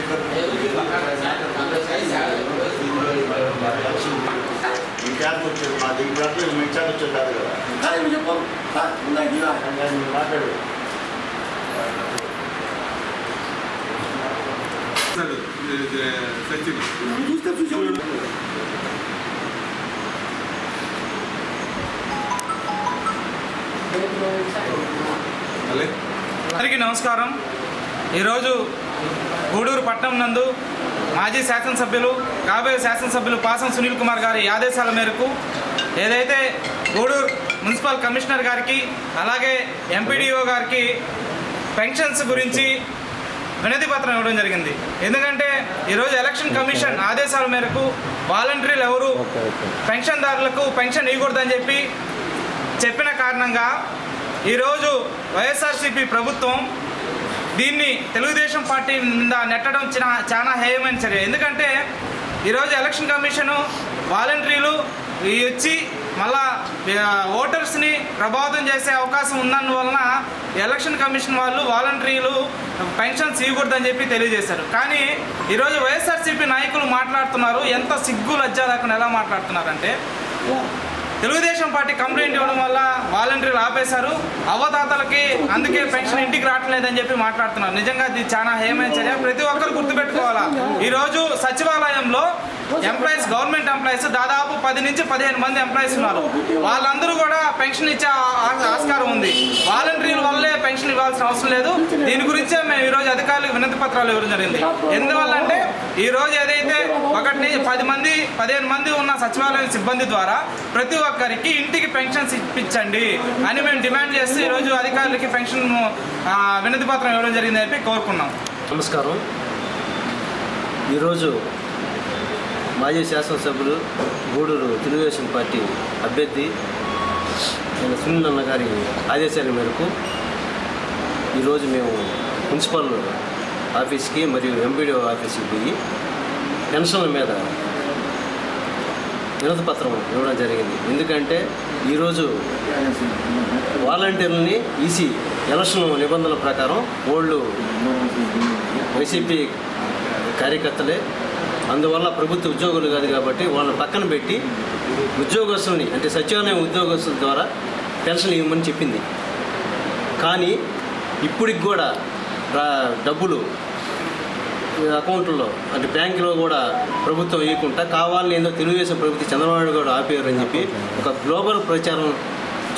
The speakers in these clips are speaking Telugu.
స్పీకర్ ఈ క్యాబ్ వచ్చేది మాది ఈ క్యాబ్ మీ క్యాబ్ వచ్చేది కాదు కదా కానీ మీరు చెప్పారు సార్ ఇందాక ఇలా కానీ మీరు మాట్లాడు సచిన్ నన్ను చూస్తే చూసేవాళ్ళు అలే అందరికీ నమస్కారం ఈరోజు గూడూరు పట్టణం నందు మాజీ శాసనసభ్యులు కాబోయే శాసనసభ్యులు పాసం సునీల్ కుమార్ గారి ఆదేశాల మేరకు ఏదైతే గూడూరు మున్సిపల్ కమిషనర్ గారికి అలాగే ఎంపీడీఓ గారికి పెన్షన్స్ గురించి వినతి పత్రం ఇవ్వడం జరిగింది. ఎందుకంటే ఈరోజు ఎలక్షన్ కమిషన్ ఆదేశాల మేరకు వాలంటీర్లు ఎవరు పెన్షన్దారులకు పెన్షన్ ఇవ్వకూడదని చెప్పి చెప్పిన కారణంగా ఈరోజు వైఎస్ఆర్సీపీ ప్రభుత్వం దీన్ని తెలుగుదేశం పార్టీ మీద నెట్టడం చాలా హేయమైన చర్య. ఎందుకంటే ఈరోజు ఎలక్షన్ కమిషను వాలంటీర్లు వచ్చి మళ్ళా ఓటర్స్ని ప్రభావితం చేసే అవకాశం ఉన్నందువలన ఎలక్షన్ కమిషన్ వాళ్ళు వాలంటీర్లు పెన్షన్స్ ఇవ్వకూడదని చెప్పి తెలియజేశారు. కానీ ఈరోజు వైఎస్ఆర్సీపీ నాయకులు మాట్లాడుతున్నారు. ఎంత సిగ్గు లజ్జా లేకుండా ఎలా మాట్లాడుతున్నారంటే తెలుగుదేశం పార్టీ కంప్లైంట్ ఇవ్వడం వల్ల వాలంటీర్లు ఆపేశారు. అవ్వదాతలకి అందుకే పెన్షన్ ఇంటికి రావట్లేదని చెప్పి మాట్లాడుతున్నారు. నిజంగా ఇది చాలా హేమైన చర్య. ప్రతి ఒక్కరు గుర్తుపెట్టుకోవాలా? ఈరోజు సచివాలయంలో ఎంప్లాయీస్ గవర్నమెంట్ ఎంప్లాయీస్ దాదాపు పది నుంచి పదిహేను మంది ఎంప్లాయీస్ ఉన్నారు. వాళ్ళందరూ కూడా పెన్షన్ ఇచ్చే ఆస్కారం ఉంది. వాలంటీర్ల వల్లే పెన్షన్ ఇవ్వాల్సిన అవసరం లేదు. దీని గురించే మేము ఈరోజు అధికారులకు వినతి పత్రాలు ఇవ్వడం జరిగింది. ఎందువల్ల అంటే ఈరోజు ఏదైతే ఒకటి పది మంది పదిహేను మంది ఉన్న సచివాలయ సిబ్బంది ద్వారా ప్రతి ఒక్కరికి ఇంటికి పెన్షన్స్ ఇప్పించండి అని మేము డిమాండ్ చేస్తూ ఈరోజు అధికారులకి పెన్షన్ వినతి పత్రం ఇవ్వడం జరిగిందని చెప్పి కోరుకున్నాం. నమస్కారం. ఈరోజు మాజీ శాసనసభ్యులు గూడూరు తెలుగుదేశం పార్టీ అభ్యర్థి నేను సునీల్ అన్న గారి ఆదేశాల మేరకు ఈరోజు మేము మున్సిపల్ ఆఫీస్కి మరియు ఎంపీడీఓ ఆఫీస్కి పోయి పెన్షన్ల మీద వినతి పత్రం ఇవ్వడం జరిగింది. ఎందుకంటే ఈరోజు వాలంటీర్లని ఈసీ ఎలక్షన్ నిబంధనల ప్రకారం ఓళ్ళు వైసీపీ కార్యకర్తలే అందువల్ల ప్రభుత్వ ఉద్యోగులు కాదు కాబట్టి వాళ్ళని పక్కన పెట్టి ఉద్యోగస్తులని అంటే సచివాలయం ఉద్యోగస్తుల ద్వారా పెన్షన్ ఇవ్వమని చెప్పింది. కానీ ఇప్పటికి కూడా డబ్బులు అకౌంట్లో అంటే బ్యాంకులో కూడా ప్రభుత్వం ఇవ్వకుండా కావాలని ఏందో తెలుగుదేశం ప్రభుత్వం చంద్రబాబు కూడా ఆపేయారు అని చెప్పి ఒక గ్లోబల్ ప్రచారం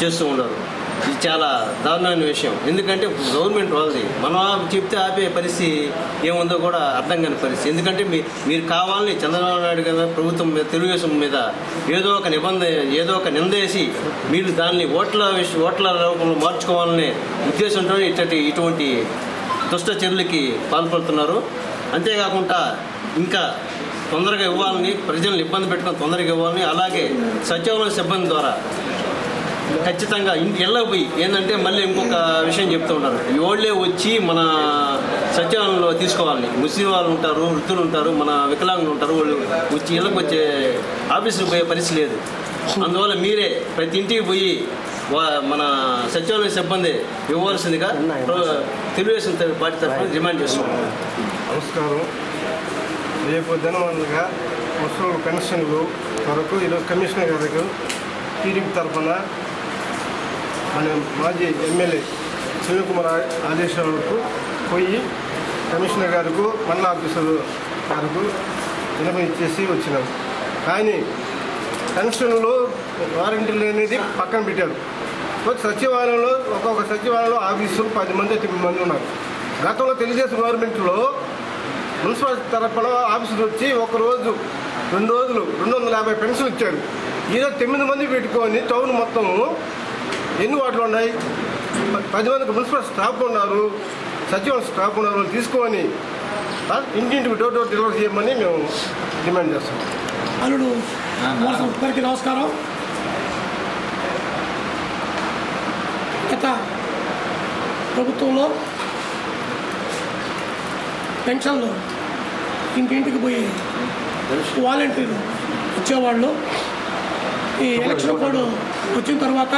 చేస్తూ ఉన్నారు. ఇది చాలా దారుణమైన విషయం. ఎందుకంటే గవర్నమెంట్ వాళ్ళది. మనం చెప్తే ఆపే పరిస్థితి ఏముందో కూడా అర్థం కాని పరిస్థితి. ఎందుకంటే మీ మీరు కావాలని చంద్రబాబు నాయుడు గారి ప్రభుత్వం మీద తెలుగుదేశం మీద ఏదో ఒక నిబంధన ఏదో ఒక నిందేసి మీరు దాన్ని ఓట్ల ఓట్ల రూపంలో మార్చుకోవాలనే ఉద్దేశంతో ఇటువంటి ఇటువంటి దుష్ట చర్యలకి పాల్పడుతున్నారు. అంతేకాకుండా ఇంకా తొందరగా ఇవ్వాలని ప్రజలను ఇబ్బంది పెట్టుకొని తొందరగా ఇవ్వాలని అలాగే సచివాలయ సిబ్బంది ద్వారా ఖచ్చితంగా ఇళ్ళకి పోయి ఏంటంటే మళ్ళీ ఇంకొక విషయం చెప్తూ ఉంటారు. ఎవళ్ళే వచ్చి మన సచివాలయంలో తీసుకోవాలని ముస్లిం వాళ్ళు ఉంటారు వృద్ధులు ఉంటారు మన వికలాంగులు ఉంటారు వాళ్ళు వచ్చి ఇళ్ళకి వచ్చే ఆఫీసులకు పోయే పరిస్థితి లేదు. అందువల్ల మీరే ప్రతి ఇంటికి పోయి మన సచివాలయ సిబ్బంది ఇవ్వవలసిందిగా ప్ర- తెలుగుదేశం పార్టీ తరఫున డిమాండ్ చేస్తున్నాం. నమస్కారం. రేపు దినవంతుగా ముసలి పెన్షన్లు కొరకు ఈరోజు కమిషనర్ గారికి టీడీపీ తరఫున మన మాజీ ఎమ్మెల్యే శివకుమార్ ఆదేశాలకు పోయి కమిషనర్ గారికి మండల ఆఫీసర్ గారికి వినపం ఇచ్చేసి వచ్చినాం. కానీ పెన్షన్లు వారంటీలు అనేది పక్కన పెట్టారు. సచివాలయంలో ఒక్కొక్క సచివాలయంలో ఆఫీసులు పది మంది తొమ్మిది మంది ఉన్నారు. గతంలో తెలుగుదేశం గవర్నమెంట్లో మున్సిపల్ తరఫున ఆఫీసులు వచ్చి ఒక రోజు రెండు రోజులు రెండు వందల యాభై పెన్షన్లు ఇచ్చారు ఈరోజు తొమ్మిది మంది పెట్టుకొని టౌన్ మొత్తం ఎన్ని వార్డులు ఉన్నాయి? పది మందికి మున్సిపల్ స్టాఫ్ ఉన్నారు సచివాలయం స్టాఫ్ ఉన్నారు తీసుకొని ఇంటింటికి డోర్ డోర్ డెలివరీ చేయమని మేము డిమాండ్ చేస్తాం. అల్లుడు గారికి నమస్కారం. గత ప్రభుత్వంలో పెన్షన్లు ఇంటింటికి పోయి వాలంటీర్లు ఇచ్చేవాళ్ళు ఈ ఎలక్షన్ కోడ్ వచ్చిన తర్వాత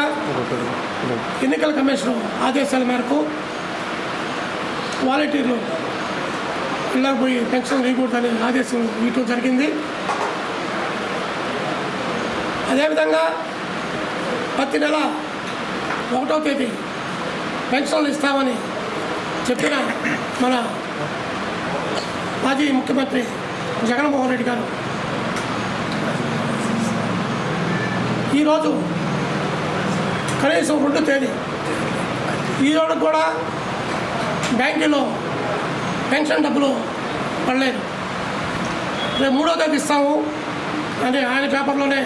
ఎన్నికల కమిషన్ ఆదేశాల మేరకు వాలంటీర్లు ఇళ్ళకి పోయి పెన్షన్ వేయకూడదని ఆదేశం ఇవ్వటం జరిగింది. అదేవిధంగా ప్రతి నెల ఒకటో తేదీ పెన్షన్లు ఇస్తామని చెప్పిన మన మాజీ ముఖ్యమంత్రి జగన్మోహన్ రెడ్డి గారు. ఈరోజు కనీసం రెండు తేదీ. ఈరోజు కూడా బ్యాంకులో పెన్షన్ డబ్బులు పడలేదు. రేపు మూడో తేదీ ఇస్తాము అని ఆయన పేపర్లోనే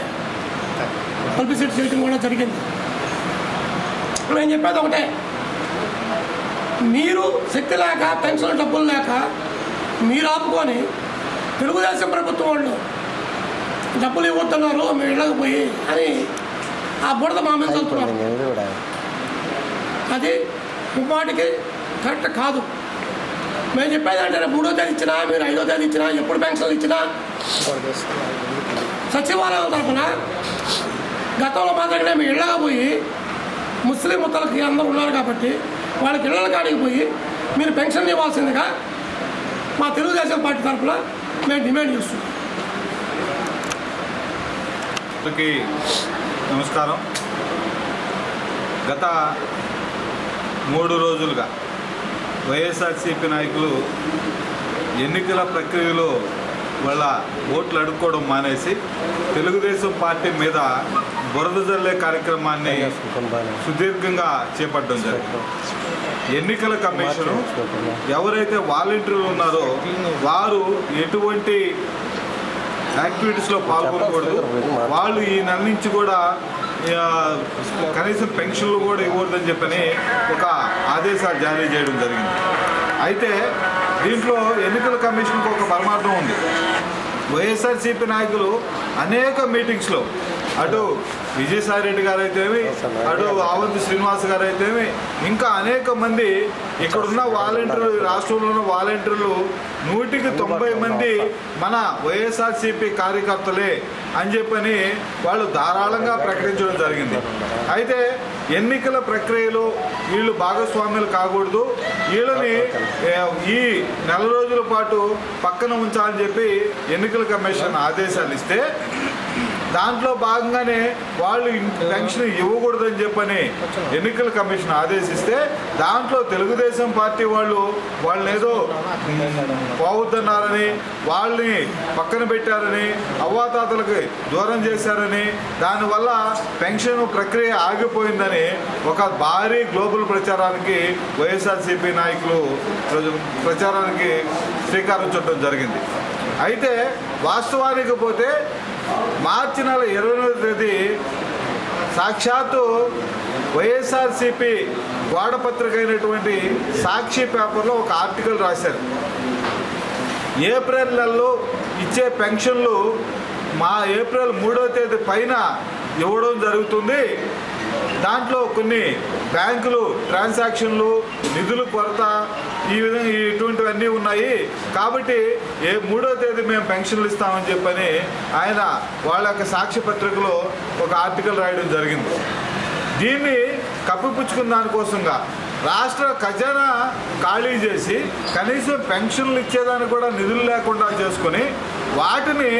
పబ్లిసిటీ చేయడం కూడా జరిగింది. నేను చెప్పేది ఒకటే. మీరు శక్తి లేక పెన్షన్ డబ్బులు లేక మీరు ఆపుకొని తెలుగుదేశం ప్రభుత్వం వాళ్ళు డబ్బులు ఇవ్వద్దన్నారు మేము ఇళ్ళకి పోయి అని ఆ బుడద మా మీద చల్లుతున్నారు. అది ముమ్మాటికి కరెక్ట్ కాదు. మేము చెప్పేది అంటే మూడో తేదీ ఇచ్చినా మీరు ఐదో తేదీ ఇచ్చినా ఎప్పుడు పెన్షన్లు ఇచ్చినా సచివాలయం తరఫున గతంలో మా దగ్గర మేము ఇళ్ళగా పోయి ముస్లిం ముత్తలకి అందరూ ఉన్నారు కాబట్టి వాళ్ళకి ఇళ్ళ కాడికి పోయి మీరు పెన్షన్ ఇవ్వాల్సిందిగా మా తెలుగుదేశం పార్టీ తరఫున మేము డిమాండ్ చేస్తున్నాం. నమస్కారం. గత మూడు రోజులుగా వైఎస్ఆర్సీపీ నాయకులు ఎన్నికల ప్రక్రియలో వాళ్ళ ఓట్లు అడుక్కోవడం మానేసి తెలుగుదేశం పార్టీ మీద బురద జల్లే కార్యక్రమాన్ని సుదీర్ఘంగా చేపట్టడం జరిగింది. ఎన్నికల కమిషను ఎవరైతే వాలంటీర్లు ఉన్నారో వారు ఎటువంటి యాక్టివిటీస్లో పాల్గొనకూడదు. వాళ్ళు ఈ నెల నుంచి కూడా కనీసం పెన్షన్లు కూడా ఇవ్వకూడదని చెప్పని ఒక ఆదేశాలు జారీ చేయడం జరిగింది. అయితే దీంట్లో ఎన్నికల కమిషన్కి ఒక పరమార్థం ఉంది. వైఎస్ఆర్సీపీ నాయకులు అనేక మీటింగ్స్లో అటు విజయసాయి రెడ్డి గారు అయితేమి అటు ఆవంతి శ్రీనివాస్ గారు అయితేమి ఇంకా అనేక మంది ఇక్కడున్న వాలంటీర్లు రాష్ట్రంలో ఉన్న వాలంటీర్లు నూటికి తొంభై మంది మన వైఎస్ఆర్సీపీ కార్యకర్తలే అని చెప్పని వాళ్ళు ధారాళంగా ప్రకటించడం జరిగింది. అయితే ఎన్నికల ప్రక్రియలో వీళ్ళు భాగస్వాములు కాకూడదు. వీళ్ళని ఈ నెల రోజుల పాటు పక్కన ఉంచాలని చెప్పి ఎన్నికల కమిషన్ ఆదేశాలు ఇస్తే దాంట్లో భాగంగానే వాళ్ళు పెన్షన్ ఇవ్వకూడదని చెప్పని ఎన్నికల కమిషన్ ఆదేశిస్తే దాంట్లో తెలుగుదేశం పార్టీ వాళ్ళు వాళ్ళని ఏదో పోవద్దన్నారని వాళ్ళని పక్కన పెట్టారని అవ్వాతాతలకి దూరం చేశారని దానివల్ల పెన్షన్ ప్రక్రియ ఆగిపోయిందని ఒక భారీ గ్లోబల్ ప్రచారానికి వైఎస్ఆర్సీపీ నాయకులు ప్రజ- ప్రచారానికి శ్రీకారం చుట్టడం జరిగింది. అయితే వాస్తవానికి పోతే మార్చి నెల ఇరవై ఎనిమిది తేదీ సాక్షాత్తు వైఎస్ఆర్సిపి గోడపత్రిక అయినటువంటి సాక్షి పేపర్లో ఒక ఆర్టికల్ రాశారు. ఏప్రిల్ నెలలో ఇచ్చే పెన్షన్లు మా ఏప్రిల్ మూడో తేదీ పైన ఇవ్వడం జరుగుతుంది. దాంట్లో కొన్ని బ్యాంకులు ట్రాన్సాక్షన్లు నిధులు కొరత ఈ విధంగా ఇటువంటివన్నీ ఉన్నాయి. కాబట్టి ఏ మూడో తేదీ మేము పెన్షన్లు ఇస్తామని చెప్పని ఆయన వాళ్ళ యొక్క సాక్షి పత్రికలో ఒక ఆర్టికల్ రాయడం జరిగింది. దీన్ని కప్పిపుచ్చుకున్న దానికోసంగా రాష్ట్ర ఖజానా ఖాళీ చేసి కనీసం పెన్షన్లు ఇచ్చేదానికి కూడా నిధులు లేకుండా చేసుకుని వాటిని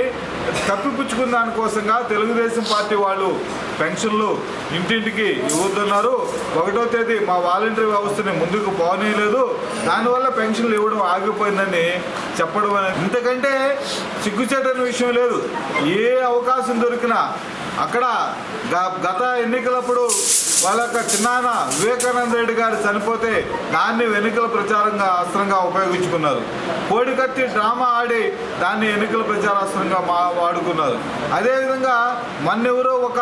కప్పిపుచ్చుకున్న దానికోసంగా తెలుగుదేశం పార్టీ వాళ్ళు పెన్షన్లు ఇంటింటికి ఇవ్వద్దన్నారు ఒకటో తేదీ మా వాలంటీర్ వ్యవస్థని ముందుకు పోనీయలేదు. దానివల్ల పెన్షన్లు ఇవ్వడం ఆగిపోయిందని చెప్పడం అనేది ఇంతకంటే సిగ్గుచేటని విషయం లేదు. ఏ అవకాశం దొరికినా అక్కడ గ- గత ఎన్నికలప్పుడు వాళ్ళ యొక్క చిన్నాన వివేకానంద రెడ్డి గారు చనిపోతే దాన్ని ఎన్నికల ప్రచారంగా అస్త్రంగా ఉపయోగించుకున్నారు. కోడికత్తి డ్రామా ఆడి దాన్ని ఎన్నికల ప్రచారాస్త్రంగా మా వాడుకున్నారు. అదేవిధంగా మొన్నెవరో ఒక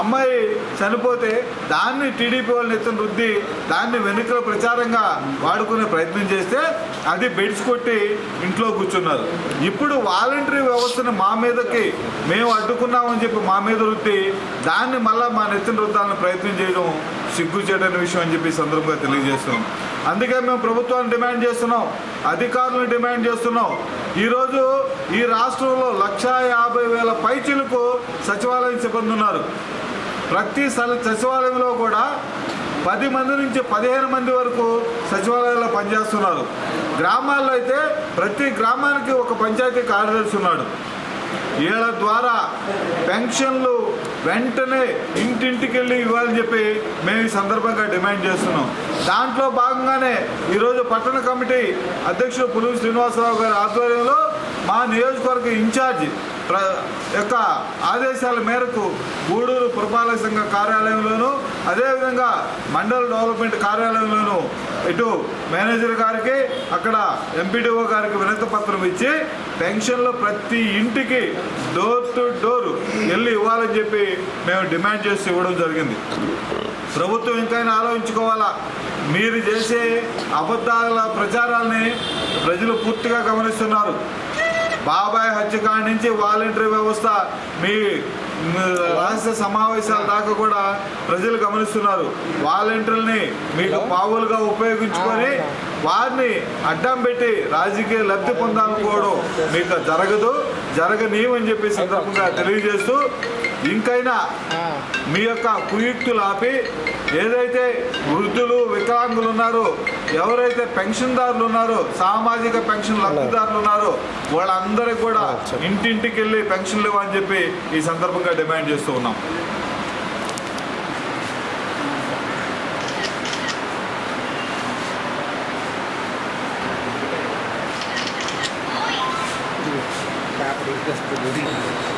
అమ్మాయి చనిపోతే దాన్ని టీడీపీ వాళ్ళని ఎత్తున రుద్ది దాన్ని వెనుకల ప్రచారంగా వాడుకునే ప్రయత్నం చేస్తే అది బెడ్స్ కొట్టి ఇంట్లో కూర్చున్నారు. ఇప్పుడు వాలంటరీ వ్యవస్థను మా మీదకి మేము అడ్డుకున్నామని చెప్పి మా మీద రుద్ది దాన్ని మళ్ళీ మా నెత్తిన రుద్దాలని ప్రయత్నం చేయడం సిగ్గు చేయడం విషయం అని చెప్పి సందర్భంగా తెలియజేస్తున్నాం. అందుకే మేము ప్రభుత్వాన్ని డిమాండ్ చేస్తున్నాం అధికారులను డిమాండ్ చేస్తున్నాం. ఈరోజు ఈ రాష్ట్రంలో లక్షా యాభై వేల పైచిలకు సచివాలయం సిబ్బంది ఉన్నారు. ప్రతి సచివాలయంలో కూడా పది మంది నుంచి పదిహేను మంది వరకు సచివాలయాల్లో పనిచేస్తున్నారు. గ్రామాల్లో అయితే ప్రతి గ్రామానికి ఒక పంచాయతీ కార్యదర్శి ఉన్నాడు. వీళ్ళ ద్వారా పెన్షన్లు వెంటనే ఇంటింటికి వెళ్ళి ఇవ్వాలని చెప్పి మేము ఈ సందర్భంగా డిమాండ్ చేస్తున్నాం. దాంట్లో భాగంగానే ఈరోజు పట్టణ కమిటీ అధ్యక్షుడు పులుగు శ్రీనివాసరావు గారి ఆధ్వర్యంలో మా నియోజకవర్గ ఇన్ఛార్జ్ యొక్క ఆదేశాల మేరకు గూడూరు పురపాలక సంఘ కార్యాలయంలోను అదేవిధంగా మండల డెవలప్మెంట్ కార్యాలయంలోను ఇటు మేనేజర్ గారికి అక్కడ ఎంపీడీఓ గారికి వినతి పత్రం ఇచ్చి పెన్షన్లు ప్రతి ఇంటికి డోర్ టు డోర్ వెళ్ళి ఇవ్వాలని చెప్పి మేము డిమాండ్ చేసి ఇవ్వడం జరిగింది. ప్రభుత్వం ఇంకైనా ఆలోచించుకోవాలా? మీరు చేసే అబద్ధాల ప్రచారాల్ని ప్రజలు పూర్తిగా గమనిస్తున్నారు. బాబాయ్ హత్య కాడి నుంచి వాలంటరీ వ్యవస్థ మీ మీ రహస్య సమావేశాల దాకా కూడా ప్రజలు గమనిస్తున్నారు. వాలంటీర్ని మీకు పావులుగా ఉపయోగించుకొని వారిని అడ్డం పెట్టి రాజకీయ లబ్ధి పొందాలనుకోవడం మీకు జరగదు జరగనీయమని చెప్పి సందర్భంగా తెలియజేస్తూ ఇంకైనా మీ యొక్క కుయుక్తులు ఆపి ఏదైతే వృద్ధులు వికలాంగులు ఉన్నారో ఎవరైతే పెన్షన్దారులు ఉన్నారో సామాజిక పెన్షన్ లబ్ధిదారులు ఉన్నారో వాళ్ళందరికీ కూడా ఇంటింటికి వెళ్ళి పెన్షన్లు ఇవ్వని చెప్పి ఈ సందర్భంగా డిమాండ్ చేస్తూ ఉన్నాం. పేపర్